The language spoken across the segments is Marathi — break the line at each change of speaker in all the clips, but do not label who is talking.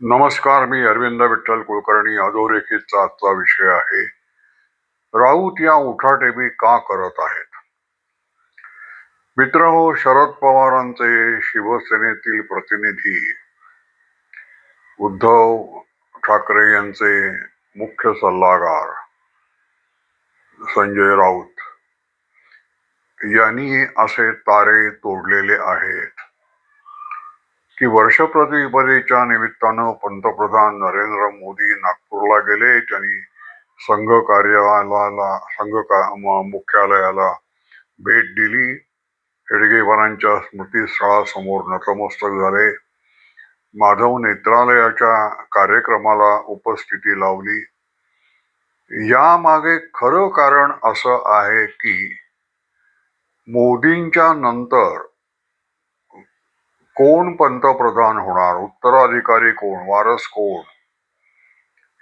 नमस्कार मी अरविंद विठ्ठल कुलकर्णी. अधोरेखितचा आजचा विषय आहे. राऊत या उठाटेबी का करत आहेत? मित्र हो शरद पवारांचे शिवसेनेतील प्रतिनिधी उद्धव ठाकरे यांचे मुख्य सल्लागार संजय राऊत यांनी असे तारे तोडलेले आहेत. की वर्षप्रतिपदेच्या निमित्तानं पंतप्रधान नरेंद्र मोदी नागपूरला गेले. त्यांनी संघ कार्यालयाला संघ का- मुख्यालयाला भेट दिली. हेडगेवारांच्या स्मृतीस्थळासमोर नतमस्तक झाले. माधव नेत्रालयाच्या कार्यक्रमाला उपस्थिती लावली. यामागे खरं कारण असं आहे की मोदींच्या नंतर कोण पंतप्रधान होणार? उत्तराधिकारी कोण? वारस कोण?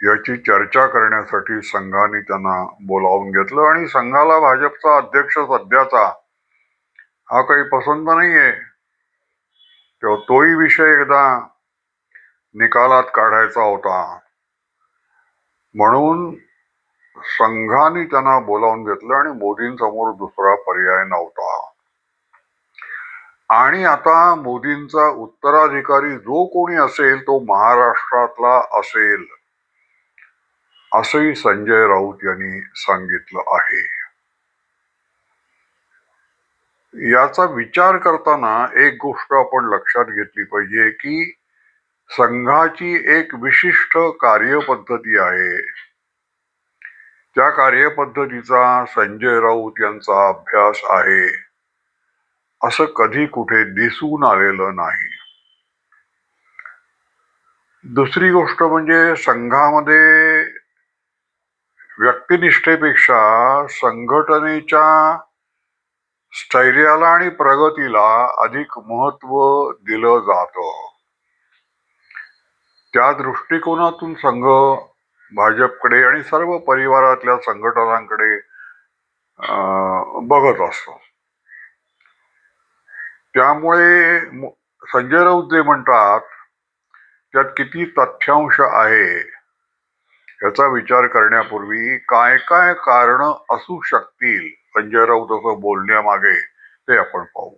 याची चर्चा करण्यासाठी संघाने त्यांना बोलावून घेतलं आणि संघाला भाजपचा अध्यक्ष सध्याचा हा काही पसंत नाहीये. तेव्हा तोही विषय एकदा निकालात काढायचा होता. म्हणून संघाने त्यांना बोलावून घेतलं आणि मोदींसमोर दुसरा पर्याय नव्हता. आणि आता मोदींचा उत्तराधिकारी जो कोणी असेल तो महाराष्ट्रातला असेल असंही संजय राऊत यांनी सांगितलं आहे. याचा विचार करताना एक गोष्ट आपण लक्षात घेतली पाहिजे की संघाची एक विशिष्ट कार्यपद्धती आहे. त्या कार्यपद्धतीचा संजय राऊत यांचा अभ्यास आहे. असं कधी कुठे दिसून आलेलं नाही. दुसरी गोष्ट म्हणजे संघामध्ये व्यक्तिनिष्ठेपेक्षा संघटनेच्या स्थैर्याला आणि प्रगतीला अधिक महत्त्व दिलं जातं. त्या दृष्टिकोनातून संघ भाजपकडे आणि सर्व परिवारातल्या संघटनांकडे अं, बघत असतो. त्यामुळे संजय राऊत जे म्हणतात त्यात किती तथ्यांश आहे याचा विचार करण्यापूर्वी काय काय कारण असू शकतील संजय राऊत असं बोलण्यामागे ते आपण पाहू.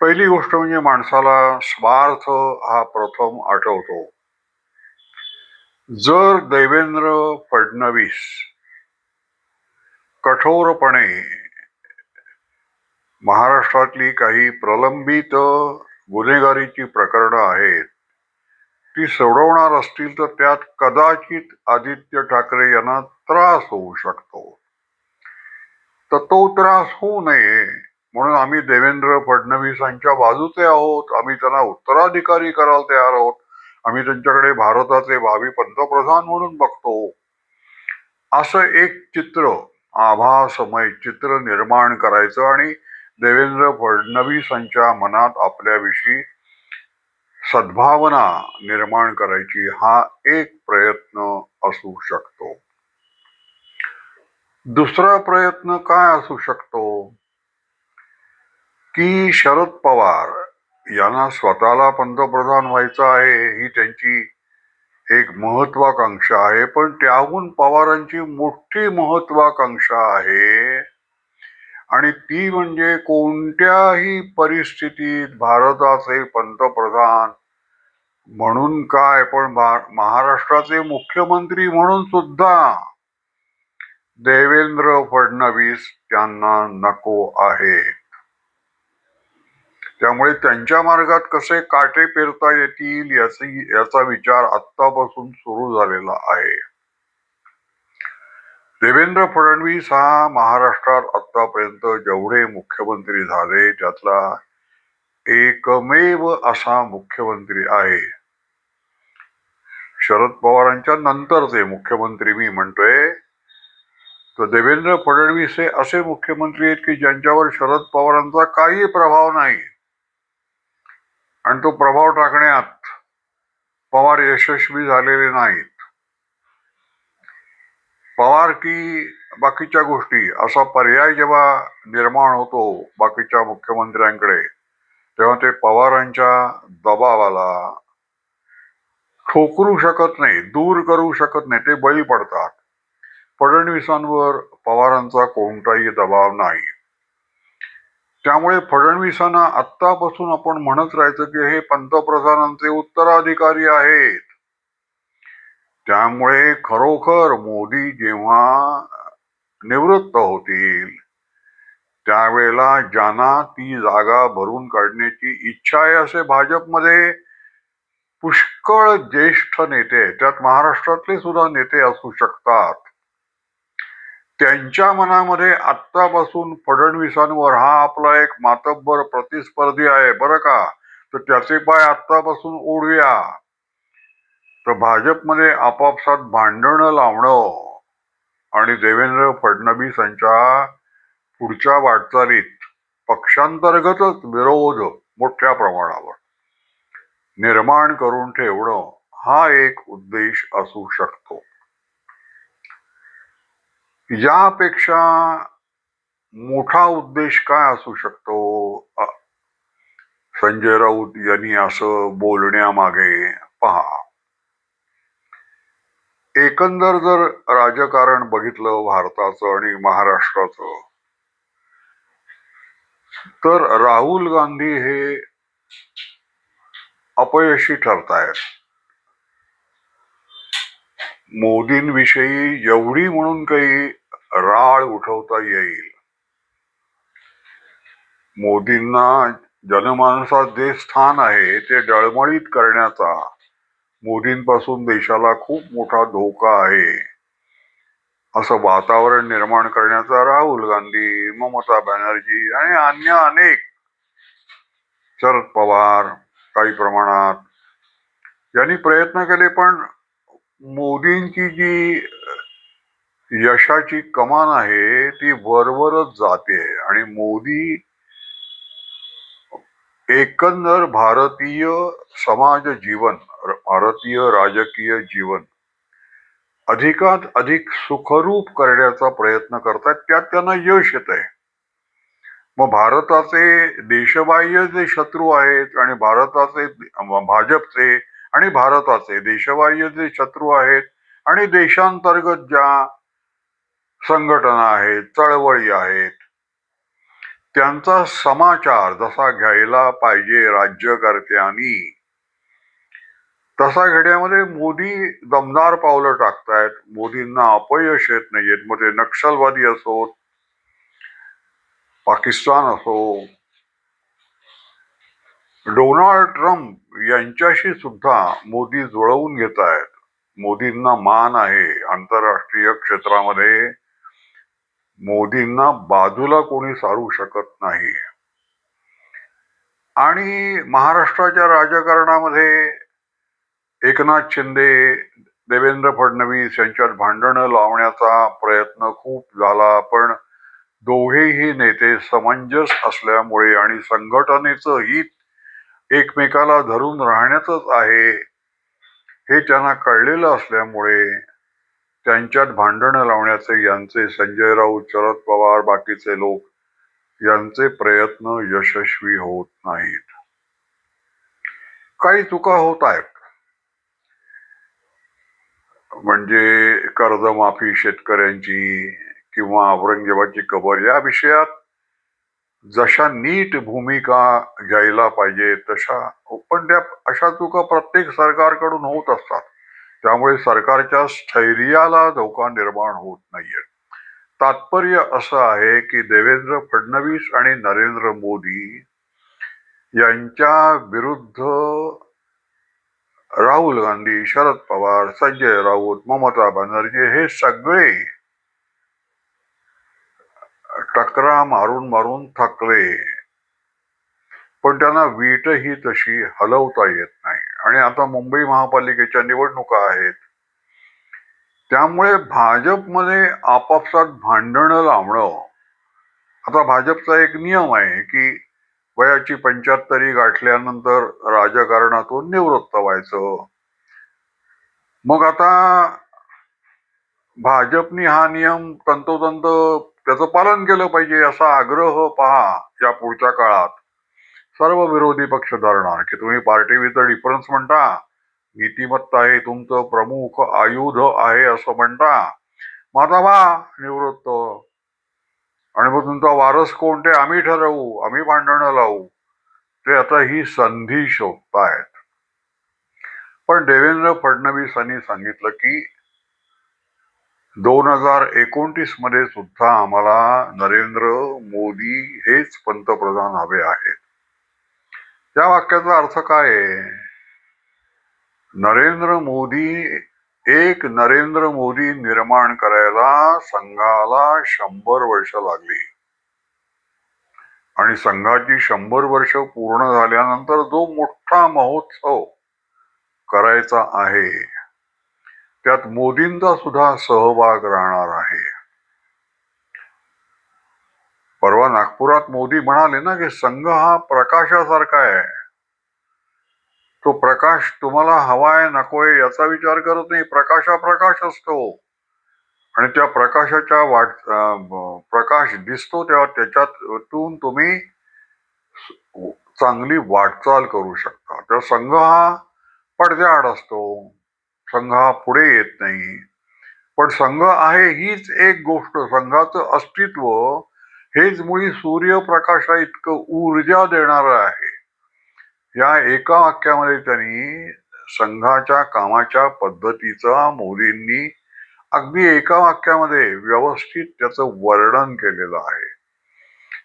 पहिली गोष्ट म्हणजे माणसाला स्वार्थ हा प्रथम आठवतो. जर देवेंद्र फडणवीस कठोरपणे महाराष्ट्रातली काही प्रलंबित गुन्हेगारीची प्रकरणं आहेत. ती सोडवणार असतील तर त्यात कदाचित आदित्य ठाकरे यांना त्रास होऊ शकतो. तर तो त्रास होऊ नये म्हणून आम्ही देवेंद्र फडणवीसांच्या बाजूचे आहोत. आम्ही त्यांना उत्तराधिकारी करायला तयार आहोत. आम्ही त्यांच्याकडे भारताचे भावी पंतप्रधान म्हणून बघतो. असं एक चित्र आभासमय चित्र निर्माण करायचं आणि देवेंद्र फडणवीसांच्या मनात आपल्याविषयी सद्भावना निर्माण करायची हा एक प्रयत्न असू शकतो. दुसरा प्रयत्न काय असू शकतो? की शरद पवार यांना स्वतःला पंतप्रधान व्हायचं आहे ही त्यांची एक महत्वाकांक्षा आहे पण त्याहून पवारांची मोठी महत्वाकांक्षा आहे आणि ती म्हणजे कोणत्याही परिस्थितीत भारताचे पंतप्रधान म्हणून काय पण महाराष्ट्राचे मुख्यमंत्री म्हणून सुद्धा देवेंद्र फडणवीस त्यांना नको आहे त्यामुळे त्यांच्या मार्गात कसे काटे पेरता येतील याची याचा विचार आत्तापासून सुरू झालेला आहे. देवेंद्र फडणवीस हा महाराष्ट्रात आतापर्यंत जेवढे मुख्यमंत्री झाले त्यातला एकमेव असा मुख्यमंत्री आहे. शरद पवारांच्या नंतर ते मुख्यमंत्री मी म्हणतोय. तर देवेंद्र फडणवीस हे असे मुख्यमंत्री आहेत की ज्यांच्यावर शरद पवारांचा काही प्रभाव नाही. आणि तो प्रभाव टाकण्यात पवार यशस्वी झालेले नाहीत. पवार की बाकीच्या गोष्टी असा पर्याय जेव्हा निर्माण होतो बाकीच्या मुख्यमंत्र्यांकडे तेव्हा ते पवारांच्या दबावाला ठोकरू शकत नाही दूर करू शकत नाही ते बळी पडतात. फडणवीसांवर पवारांचा कोणताही दबाव नाही. त्यामुळे फडणवीसांना आत्तापासून आपण म्हणत राहायचं की हे पंतप्रधानांचे उत्तराधिकारी आहेत. त्यामुळे खरोखर मोदी जेव्हा निवृत्त होतील त्यावेळेला ज्यांना ती जागा भरून काढण्याची इच्छा आहे असे भाजपमध्ये पुष्कळ ज्येष्ठ नेते त्यात महाराष्ट्रातले सुद्धा नेते असू शकतात. त्यांच्या मनामध्ये आत्तापासून फडणवीसांवर हा आपला एक मातब्बर प्रतिस्पर्धी आहे बरं का? तर त्याचे पाय आत्तापासून ओढूया. तर भाजपमध्ये आपापसात भांडणं लावणं आणि देवेंद्र फडणवीसांच्या पुढच्या वाटचालीत पक्षांतर्गतच विरोध मोठ्या प्रमाणावर निर्माण करून ठेवणं हा एक उद्देश असू शकतो. यापेक्षा मोठा उद्देश काय असू शकतो? संजय राऊत यांनी असं बोलण्यामागे पहा. एकंदर जर राजकारण बघितलं भारताचं आणि महाराष्ट्राचं तर राहुल गांधी हे अपयशी ठरतायत. मोदींविषयी एवढी म्हणून काही राळ उठवता येईल. मोदींना जनमानसात जे स्थान आहे ते डळमळीत करण्याचा मोदींपासून देशाला खूप मोठा धोका आहे. असं वातावरण निर्माण करण्याचा राहुल गांधी ममता बॅनर्जी आणि अन्य अनेक शरद पवार काही प्रमाणात यांनी प्रयत्न केले पण मोदींची जी यशाची कमान आहे ती वरवरच जाते आणि मोदी एकंदर भारतीय समाज जीवन भारतीय राजकीय जीवन अधिकात अधिक सुखरूप करण्याचा प्रयत्न करतात त्यात त्यांना यश येत आहे मग भारताचे देशबाह्य जे शत्रू आहेत आणि भारताचे भाजपचे आणि भारताचे देशबाह्य जे शत्रू आहेत आणि देशांतर्गत ज्या संघटना आहेत चळवळी आहेत त्यांचा समाचार जसा घ्यायला पाहिजे राज्यकर्त्यांनी तसा घेण्यामध्ये मोदी दमदार पावलं टाकतायत. मोदींना अपयश येत नाहीयेत मग ते नक्षलवादी असोत पाकिस्तान असो डोनाल्ड ट्रम्प यांच्याशी सुद्धा मोदी जुळवून घेत आहेत मोदींना मान आहे. आंतरराष्ट्रीय क्षेत्रामध्ये मोदींना बाजूला कोणी सारू शकत नाही. आणि महाराष्ट्राच्या राजकारणामध्ये एकनाथ शिंदे देवेंद्र फडणवीस यांच्यात भांडणं लावण्याचा प्रयत्न खूप झाला पण दोघेही नेते समंजस असल्यामुळे आणि संघटनेचं हित एकमेकाला धरून राहण्याचंच आहे हे त्यांना कळलेलं असल्यामुळे त्यांच्यात भांडणं लावण्याचे यांचे संजय राऊत शरद पवार बाकीचे लोक यांचे प्रयत्न यशस्वी होत नाहीत. काही चुका होत आहेत. म्हणजे कर्जमाफी शेतकऱ्यांची किंवा औरंगजेबाची कबर या विषयात जशा नीट भूमिका घ्यायला पाहिजे तशा पण त्या अशा चुका प्रत्येक सरकारकडून होत असतात. त्यामुळे सरकारच्या स्थैर्याला धोका निर्माण होत नाहीये. तात्पर्य असं आहे की देवेंद्र फडणवीस आणि नरेंद्र मोदी यांच्या विरुद्ध राहुल गांधी शरद पवार संजय राऊत ममता बॅनर्जी हे सगळे टकरा मारून मारून थकले. पण त्यांना वीटही तशी हलवता येत नाही. आणि आता मुंबई महापालिकेच्या निवडणुका आहेत. त्यामुळे भाजपमध्ये आपापसात भांडणं लावणं आता भाजपचा एक नियम आहे की वयाची पंच्याहत्तरी गाठल्यानंतर राजकारणातून निवृत्त व्हायचं. मग आता भाजपनी हा नियम तंतोतंत त्याचं पालन केलं पाहिजे असा आग्रह पहा या पुढच्या काळात. सर्व विरोधी पक्ष धरणार. की तुम्ही पार्टी विथ डिफरन्स म्हणता नीतिमत्ता हे तुमचं प्रमुख आयुध आहे असं म्हणता. माता वा निवृत्त. आणि मग तुमचा वारस कोण ते आम्ही ठरवू आम्ही भांडणं लावू. ते आता ही संधी शोधतायत. पण देवेंद्र फडणवीसांनी सांगितलं की दोन हजार एकोणतीसमध्ये सुद्धा आम्हाला नरेंद्र मोदी हेच पंतप्रधान हवे आहेत. त्या वाक्याचा अर्थ काय आहे? नरेंद्र मोदी एक नरेंद्र मोदी निर्माण करायला संघाला शंभर वर्ष लागली. आणि संघाची शंभर वर्ष पूर्ण झाल्यानंतर जो मोठा महोत्सव करायचा आहे त्यात मोदींचा सुद्धा सहभाग राहणार आहे. परवा नागपुरात मोदी म्हणाले ना की संघ हा प्रकाशासारखा आहे. तो प्रकाश तुम्हाला हवाय नकोय याचा विचार करत नाही. प्रकाश हा प्रकाश असतो. आणि त्या प्रकाशाच्या वाट प्रकाश दिसतो तेव्हा त्याच्यातून तुम्ही चांगली वाटचाल करू शकता. त्या संघ हा पडद्याआड असतो. संघ हा पुढे येत नाही. पण संघ आहे हीच एक गोष्ट. संघाचं अस्तित्व हेच मुळी सूर्यप्रकाशा इतकं ऊर्जा देणार आहे. या एका वाक्यामध्ये त्यांनी संघाच्या कामाच्या पद्धतीचा मोदींनी अगदी एका वाक्यामध्ये व्यवस्थित त्याचं वर्णन केलेलं आहे.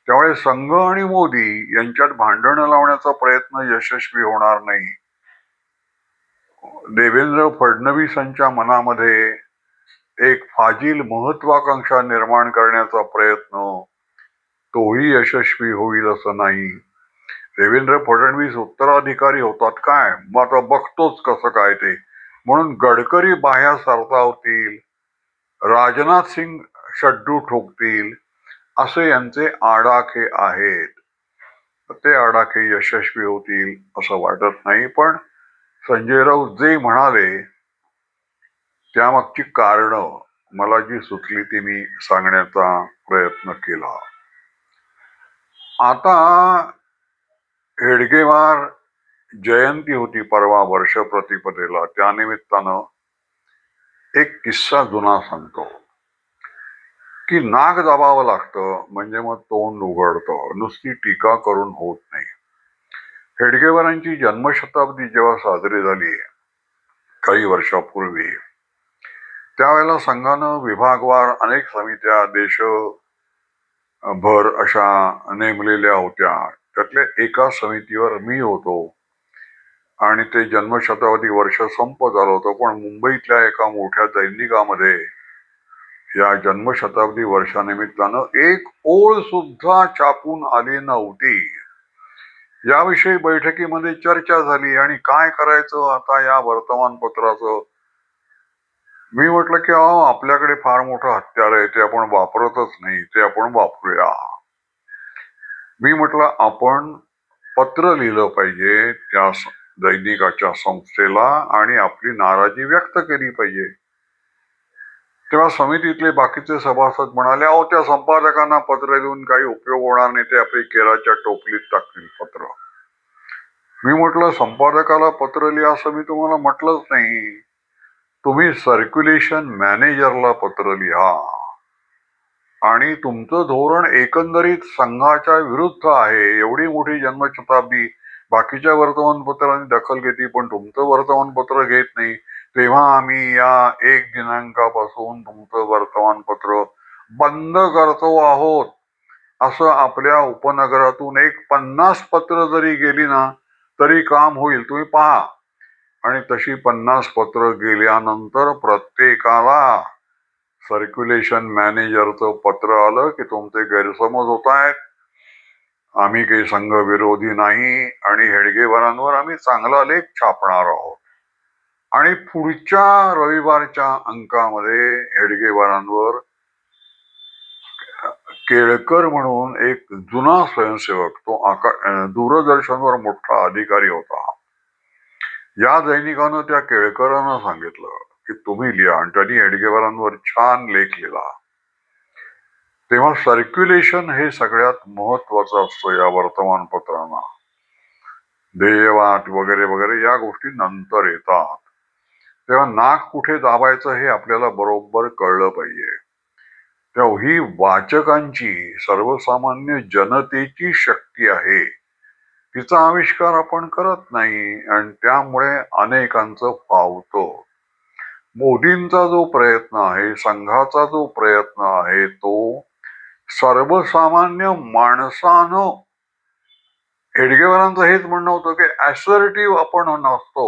त्यामुळे संघ आणि मोदी यांच्यात भांडणं लावण्याचा प्रयत्न यशस्वी होणार नाही. देवेंद्र फडणवीसांच्या मनामध्ये एक फाजील महत्वाकांक्षा निर्माण करण्याचा प्रयत्न तोही यशस्वी होईल असं नाही. देवेंद्र फडणवीस उत्तराधिकारी होतात काय? मग आता बघतोच कसं काय ते. म्हणून गडकरी बाह्या सरतावतील राजनाथ सिंग शड्डू ठोकतील असे यांचे आडाखे आहेत. ते आडाखे यशस्वी होतील असं वाटत नाही पण संजय राऊत जे म्हणाले त्यामागची कारणं मला जी सुचली ती मी सांगण्याचा प्रयत्न केला. आता हेडगेवार जयंती होती परवा वर्ष प्रतिपदेला त्यानिमित्तानं एक किस्सा जुना सांगतो. की नाक दाबावं लागतं म्हणजे मग तोंड उघडतं. नुसती टीका करून होत नाही. हेडगेवारांची जन्मशताब्दी जेव्हा साजरी झाली काही वर्षापूर्वी त्यावेळेला संघानं विभागवार अनेक समित्या देश भर अशा नेमलेल्या होत्या. त्यातल्या एका समितीवर मी होतो. आणि ते जन्मशताब्दी वर्ष संप झालं होतं. पण मुंबईतल्या एका मोठ्या दैनिकामध्ये या जन्मशताब्दी वर्षानिमित्तानं एक ओळ सुद्धा छापून आली नव्हती. याविषयी बैठकीमध्ये चर्चा झाली आणि काय करायचं आता या वर्तमानपत्राचं? मी म्हटलं की अहो आपल्याकडे फार मोठं हत्यार आहे ते आपण वापरतच नाही ते आपण वापरूया. मी म्हटलं आपण पत्र लिहिलं पाहिजे त्या दैनिकाच्या संस्थेला आणि आपली नाराजी व्यक्त केली पाहिजे. तेव्हा समितीतले बाकीचे सभासद म्हणाले अहो त्या संपादकांना पत्र लिहून काही उपयोग होणार नाही ते आपली केराच्या टोपलीत टाकतील पत्र. मी म्हटलं संपादकाला पत्र लिहा असं मी तुम्हाला म्हटलंच नाही. तुम्ही सर्क्युलेशन मॅनेजरला पत्र लिहा. आणि तुमचं धोरण एकंदरीत संघाच्या विरुद्ध आहे. एवढी मोठी जन्मशताब्दी बाकीच्या वर्तमानपत्रांनी दखल घेतली पण तुमचं वर्तमानपत्र घेत नाही. तेव्हा आम्ही या एक दिनांकापासून तुमचं वर्तमानपत्र बंद करतो आहोत. असं आपल्या उपनगरातून एक पन्नास पत्र जरी गेली ना तरी काम होईल. तुम्ही पहा. आणि तशी पन्नास पत्र गेल्यानंतर प्रत्येकाला सर्क्युलेशन मॅनेजरचं पत्र आलं की तुमचे गैरसमज होत आहेत. आम्ही काही संघ विरोधी नाही आणि हेडगेवारांवर आम्ही चांगला लेख छापणार आहोत. आणि पुढच्या रविवारच्या अंकामध्ये हेडगेवारांवर केळकर म्हणून एक जुना स्वयंसेवक तो आका दूरदर्शनवर मोठा अधिकारी होता. या दैनिकानं त्या केळकरांना सांगितलं की तुम्ही लिहा. आणि त्यांनी हेडगेवारांवर छान लेख लिहिला. तेव्हा सर्क्युलेशन हे सगळ्यात महत्वाचं असतं या वर्तमानपत्रांना. देवात वगैरे वगैरे या गोष्टी नंतर येतात. तेव्हा नाक कुठे दाबायचं हे आपल्याला बरोबर कळलं पाहिजे. तेव्हा ही वाचकांची सर्वसामान्य जनतेची शक्ती आहे. तिचा आविष्कार आपण करत नाही आणि त्यामुळे अनेकांचं फावतो मोदींचा जो प्रयत्न आहे संघाचा जो प्रयत्न आहे तो सर्वसामान्य माणसानं हेडगेवरांचं हेच म्हणणं होतं की ऍसर्टिव्ह आपण नसतो.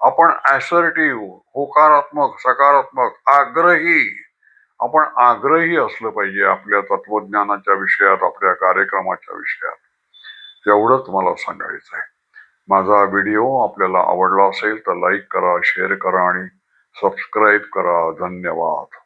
आपण ऍसर्टिव्ह होकारात्मक सकारात्मक आग्रही आपण आग्रही असलं पाहिजे आपल्या तत्वज्ञानाच्या विषयात आपल्या कार्यक्रमाच्या विषयात. एवढंच मला सांगायचं आहे. माझा व्हिडिओ आपल्याला आवडला असेल तर लाईक करा शेअर करा आणि सबस्क्राईब करा. धन्यवाद.